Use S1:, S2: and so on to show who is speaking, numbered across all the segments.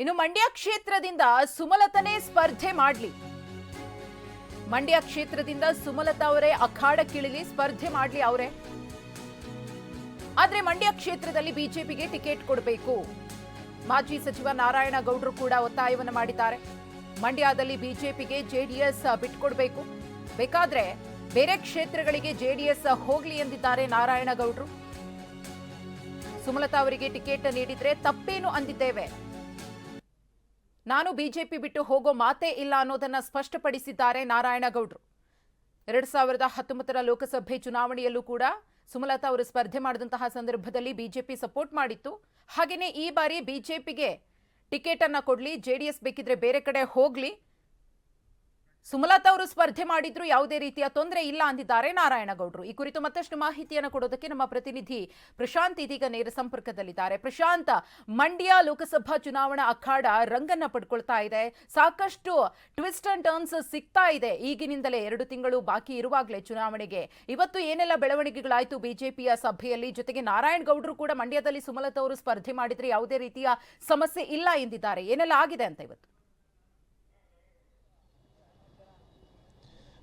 S1: ಇನ್ನು ಮಂಡ್ಯ ಕ್ಷೇತ್ರದಿಂದ ಸುಮಲತನೇ ಸ್ಪರ್ಧೆ ಮಾಡಲಿ. ಮಂಡ್ಯ ಕ್ಷೇತ್ರದಿಂದ ಸುಮಲತಾ ಅವರೇ ಅಖಾಡಕ್ಕಿಳಿಲಿ ಸ್ಪರ್ಧೆ ಮಾಡಲಿ ಅವರೇ. ಆದ್ರೆ ಮಂಡ್ಯ ಕ್ಷೇತ್ರದಲ್ಲಿ ಬಿಜೆಪಿಗೆ ಟಿಕೆಟ್ ಕೊಡಬೇಕು. ಮಾಜಿ ಸಚಿವ ನಾರಾಯಣ ಗೌಡ್ರು ಕೂಡ ಒತ್ತಾಯವನ್ನು ಮಾಡಿದ್ದಾರೆ. ಮಂಡ್ಯದಲ್ಲಿ ಬಿಜೆಪಿಗೆ ಜೆಡಿಎಸ್ ಬಿಟ್ಕೊಡ್ಬೇಕು. ಬೇಕಾದ್ರೆ ಬೇರೆ ಕ್ಷೇತ್ರಗಳಿಗೆ ಜೆಡಿಎಸ್ ಹೋಗ್ಲಿ ಎಂದಿದ್ದಾರೆ ನಾರಾಯಣ ಗೌಡ್ರು ಸುಮಲತಾ ಅವರಿಗೆ ಟಿಕೆಟ್ ನೀಡಿದ್ರೆ ತಪ್ಪೇನು ಅಂದಿದ್ದೇವೆ. ನಾನು ಬಿಜೆಪಿ ಬಿಟ್ಟು ಹೋಗೋ ಮಾತೇ ಇಲ್ಲ ಅನ್ನೋದನ್ನ ಸ್ಪಷ್ಟಪಡಿಸಿದ್ದಾರೆ ನಾರಾಯಣಗೌಡರು. ಎರಡ್ ಸಾವಿರದ ಹತ್ತೊಂಬತ್ತರ ಲೋಕಸಭೆ ಚುನಾವಣೆಯಲ್ಲೂ ಕೂಡ ಸುಮಲತಾ ಅವರು ಸ್ಪರ್ಧೆ ಮಾಡಿದಂತಹ ಸಂದರ್ಭದಲ್ಲಿ ಬಿಜೆಪಿ ಸಪೋರ್ಟ್ ಮಾಡಿತ್ತು. ಹಾಗೆಯೇ ಈ ಬಾರಿ ಬಿಜೆಪಿಗೆ ಟಿಕೆಟ್ ಅನ್ನ ಕೊಡ್ಲಿ ಜೆಡಿಎಸ್ ಬೇಕಿದ್ರೆ ಬೇರೆ ಕಡೆ ಹೋಗ್ಲಿ ಸುಮಲತಾ ಅವರು ಸ್ಪರ್ಧೆ ಮಾಡಿದ್ರು, ಯಾವುದೇ ರೀತಿಯ ತೊಂದರೆ ಇಲ್ಲ ಅಂದಿದ್ದಾರೆ ನಾರಾಯಣಗೌಡರು. ಈ ಕುರಿತು ಮತ್ತಷ್ಟು ಮಾಹಿತಿಯನ್ನು ಕೊಡೋದಕ್ಕೆ ನಮ್ಮ ಪ್ರತಿನಿಧಿ ಪ್ರಶಾಂತ್ ಇದೀಗ ನೇರ ಸಂಪರ್ಕದಲ್ಲಿದ್ದಾರೆ. ಪ್ರಶಾಂತ್, ಮಂಡ್ಯ ಲೋಕಸಭಾ ಚುನಾವಣಾ ಅಖಾಡ ರಂಗನ್ನ ಪಡ್ಕೊಳ್ತಾ ಇದೆ. ಸಾಕಷ್ಟು ಟ್ವಿಸ್ಟ್ ಅಂಡ್ ಟರ್ನ್ಸ್ ಸಿಗ್ತಾ ಇದೆ. ಈಗಿನಿಂದಲೇ ಎರಡು ತಿಂಗಳು ಬಾಕಿ ಇರುವಾಗಲೇ ಚುನಾವಣೆಗೆ. ಇವತ್ತು ಏನೆಲ್ಲ ಬೆಳವಣಿಗೆಗಳಾಯ್ತು ಬಿಜೆಪಿಯ ಸಭೆಯಲ್ಲಿ? ಜೊತೆಗೆ ನಾರಾಯಣಗೌಡರು ಕೂಡ ಮಂಡ್ಯದಲ್ಲಿ ಸುಮಲತಾ ಅವರು ಸ್ಪರ್ಧೆ ಮಾಡಿದ್ರೆ ಯಾವುದೇ ರೀತಿಯ ಸಮಸ್ಯೆ ಇಲ್ಲ ಎಂದಿದ್ದಾರೆ. ಏನೆಲ್ಲ ಆಗಿದೆ ಅಂತ ಇವತ್ತು?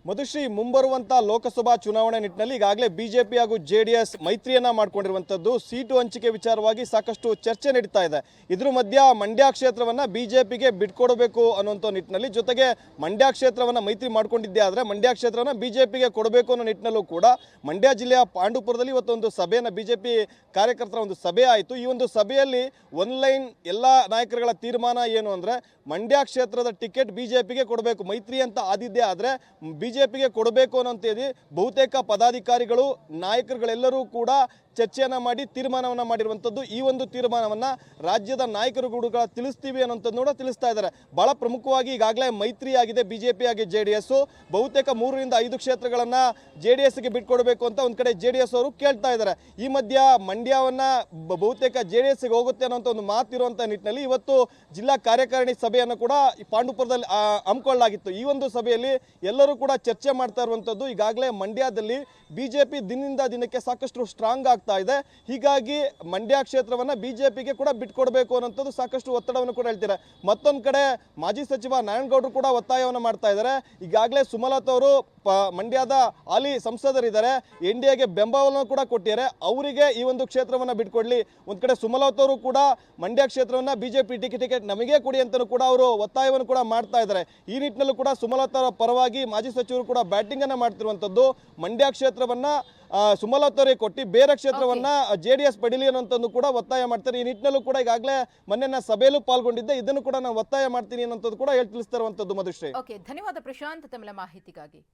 S2: ಮಧುಶ್ರೀ ಮುಂಬರುವಂತ ಲೋಕಸಭಾ ಚುನಾವಣೆ ನಿಟ್ಟಿನಲ್ಲಿ ಈಗಾಗಲೇ ಬಿಜೆಪಿ ಹಾಗೂ ಜೆ ಡಿ ಎಸ್ ಮೈತ್ರಿಯನ್ನ ಮಾಡ್ಕೊಂಡಿರುವಂತದ್ದು ಸೀಟು ಹಂಚಿಕೆ ವಿಚಾರವಾಗಿ ಸಾಕಷ್ಟು ಚರ್ಚೆ ನಡೀತಾ ಇದೆ. ಇದ್ರ ಮಧ್ಯ ಮಂಡ್ಯ ಕ್ಷೇತ್ರವನ್ನ ಬಿಜೆಪಿಗೆ ಬಿಟ್ಕೊಡಬೇಕು ಅನ್ನುವಂಥ ನಿಟ್ಟಿನಲ್ಲಿ ಜೊತೆಗೆ ಮಂಡ್ಯ ಕ್ಷೇತ್ರವನ್ನ ಮೈತ್ರಿ ಮಾಡ್ಕೊಂಡಿದ್ದೆ ಆದರೆ ಮಂಡ್ಯ ಕ್ಷೇತ್ರವನ್ನ ಬಿಜೆಪಿಗೆ ಕೊಡಬೇಕು ಅನ್ನೋ ನಿಟ್ಟಿನಲ್ಲೂ ಕೂಡ ಮಂಡ್ಯ ಜಿಲ್ಲೆಯ ಪಾಂಡುಪುರದಲ್ಲಿ ಇವತ್ತೊಂದು ಸಭೆಯನ್ನು ಬಿಜೆಪಿ ಕಾರ್ಯಕರ್ತರ ಒಂದು ಸಭೆ ಆಯಿತು. ಈ ಒಂದು ಸಭೆಯಲ್ಲಿ ಒನ್ಲೈನ್ ಎಲ್ಲ ನಾಯಕರುಗಳ ತೀರ್ಮಾನ ಏನು ಅಂದ್ರೆ ಮಂಡ್ಯ ಕ್ಷೇತ್ರದ ಟಿಕೆಟ್ ಬಿಜೆಪಿಗೆ ಕೊಡಬೇಕು ಮೈತ್ರಿ ಅಂತ ಆದಿದ್ದೇ ಆದ್ರೆ ಬಿಜೆಪಿಗೆ ಕೊಡಬೇಕು ಅನ್ನೋಂಥದ್ದು ಬಹುತೇಕ ಪದಾಧಿಕಾರಿಗಳು ನಾಯಕರುಗಳೆಲ್ಲರೂ ಕೂಡ ಚರ್ಚೆಯನ್ನ ಮಾಡಿ, ತೀರ್ಮಾನವನ್ನು ಮಾಡಿರುವಂಥದ್ದು ಈ ಒಂದು ತೀರ್ಮಾನವನ್ನು ರಾಜ್ಯದ ನಾಯಕರು ಕೂಡ ತಿಳಿಸ್ತೀವಿ ಅನ್ನೋಂಥದ್ದು ಕೂಡ ತಿಳಿಸ್ತಾ ಇದ್ದಾರೆ. ಬಹಳ ಪ್ರಮುಖವಾಗಿ ಈಗಾಗಲೇ ಮೈತ್ರಿ ಆಗಿದೆ ಬಿಜೆಪಿ ಆಗಿ ಜೆ ಡಿ ಎಸ್ ಬಹುತೇಕ ಮೂರರಿಂದ ಐದು ಕ್ಷೇತ್ರಗಳನ್ನ ಜೆ ಡಿ ಎಸ್ಗೆ ಬಿಟ್ಕೊಡ್ಬೇಕು ಅಂತ ಒಂದು ಕಡೆ ಜೆ ಡಿ ಎಸ್ ಅವರು ಕೇಳ್ತಾ ಇದ್ದಾರೆ. ಈ ಮಧ್ಯ ಮಂಡ್ಯವನ್ನ ಬಹುತೇಕ ಜೆ ಡಿ ಎಸ್ಗೆ ಹೋಗುತ್ತೆ ಅನ್ನೋಂಥ ಒಂದು ಮಾತಿರುವಂಥ ನಿಟ್ಟಿನಲ್ಲಿ ಇವತ್ತು ಜಿಲ್ಲಾ ಕಾರ್ಯಕಾರಿಣಿ ಸಭೆಯನ್ನು ಕೂಡ ಪಾಂಡುಪುರದಲ್ಲಿ ಹಮ್ಮಿಕೊಳ್ಳಲಾಗಿತ್ತು. ಈ ಒಂದು ಸಭೆಯಲ್ಲಿ ಎಲ್ಲರೂ ಕೂಡ ಚರ್ಚೆ ಮಾಡ್ತಾ ಇರುವಂಥದ್ದು ಈಗಾಗಲೇ ಮಂಡ್ಯದಲ್ಲಿ ಬಿಜೆಪಿ ದಿನದಿಂದ ದಿನಕ್ಕೆ ಸಾಕಷ್ಟು ಸ್ಟ್ರಾಂಗ್ ಆಗ್ತಾ ಇದೆ. ಹೀಗಾಗಿ ಮಂಡ್ಯ ಕ್ಷೇತ್ರವನ್ನ ಬಿಜೆಪಿಗೆ ಕೂಡ ಬಿಟ್ಕೊಡ್ಬೇಕು ಅನ್ನೋಂಥದ್ದು ಸಾಕಷ್ಟು ಒತ್ತಡವನ್ನು ಕೂಡ ಹೇಳ್ತಾರೆ. ಮತ್ತೊಂದು ಕಡೆ ಮಾಜಿ ಸಚಿವ ನಾರಾಯಣಗೌಡರು ಕೂಡ ಒತ್ತಾಯವನ್ನು ಮಾಡ್ತಾ ಇದ್ದಾರೆ. ಈಗಾಗಲೇ ಸುಮಲತಾ ಅವರು ಮಂಡ್ಯದ ಹಾಲಿ ಸಂಸದರಿದ್ದಾರೆ. ಎನ್ ಡಿ ಬೆಂಬಲವನ್ನು ಕೂಡ ಕೊಟ್ಟಿದ್ದಾರೆ. ಅವರಿಗೆ ಈ ಒಂದು ಕ್ಷೇತ್ರವನ್ನ ಬಿಟ್ಕೊಡ್ಲಿ ಒಂದು ಕಡೆ ಸುಮಲತಾ ಅವರು ಕೂಡ ಮಂಡ್ಯ ಕ್ಷೇತ್ರವನ್ನ ಬಿಜೆಪಿ ಟಿಕೆಟ್ ಟಿಕೆಟ್ ನಮಗೆ ಕೊಡಿ ಅಂತಲೂ ಕೂಡ ಅವರು ಒತ್ತಾಯವನ್ನು ಕೂಡ ಮಾಡ್ತಾ ಇದ್ದಾರೆ. ಈ ನಿಟ್ಟಿನಲ್ಲೂ ಕೂಡ ಸುಮಲತಾ ಪರವಾಗಿ ಮಾಜಿ ಸಚಿವರು ಕೂಡ ಬ್ಯಾಟಿಂಗ್ ಮಾಡ್ತಿರುವಂಥದ್ದು. ಮಂಡ್ಯ ಕ್ಷೇತ್ರವನ್ನ ಸುಮಲತಾ ಅವರಿಗೆ ಕೊಟ್ಟು ಬೇರೆ ಕ್ಷೇತ್ರವನ್ನ ಜೆ ಡಿ ಎಸ್ ಪಡೀಲಿ ಅನ್ನೋಂಥದ್ದು ಕೂಡ ಒತ್ತಾಯ ಮಾಡ್ತಾರೆ. ಈ ನಿಟ್ಟಿನಲ್ಲೂ ಕೂಡ ಈಗಾಗಲೇ ಮೊನ್ನೆ ನಾನು ಸಭೆಯಲ್ಲೂ ಪಾಲ್ಗೊಂಡಿದ್ದೆ. ಇದನ್ನು ಕೂಡ ನಾನು ಒತ್ತಾಯ ಮಾಡ್ತೀನಿ ಅನ್ನೋದು ಕೂಡ ಹೇಳಿ ತಿಳಿಸ್ತಾ ಇರುವಂತದ್ದು ಮಧುಶ್ರೀ.
S1: ಓಕೆ ಧನ್ಯವಾದ ಪ್ರಶಾಂತ್ ತಮ್ಮ ಮಾಹಿತಿಗಾಗಿ.